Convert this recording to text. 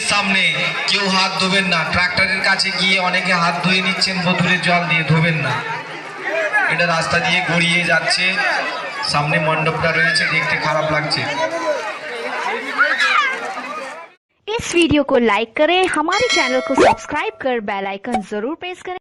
বধুরের সামনে কেউ হাত ধোবেন না। ট্রাক্টরের কাছে গিয়ে অনেকে হাত ধুয়ে নিচ্ছেন বধুরের জল দিয়ে ধোবেন না। এটা রাস্তা দিয়ে গড়িয়ে যাচ্ছে। সামনে মণ্ডপটা রয়েছে, দেখতে খারাপ লাগছে। इस वीडियो को लाइक करें, हमारे चैनल को सब्सक्राइब कर बेल आइकन जरूर प्रेस करें।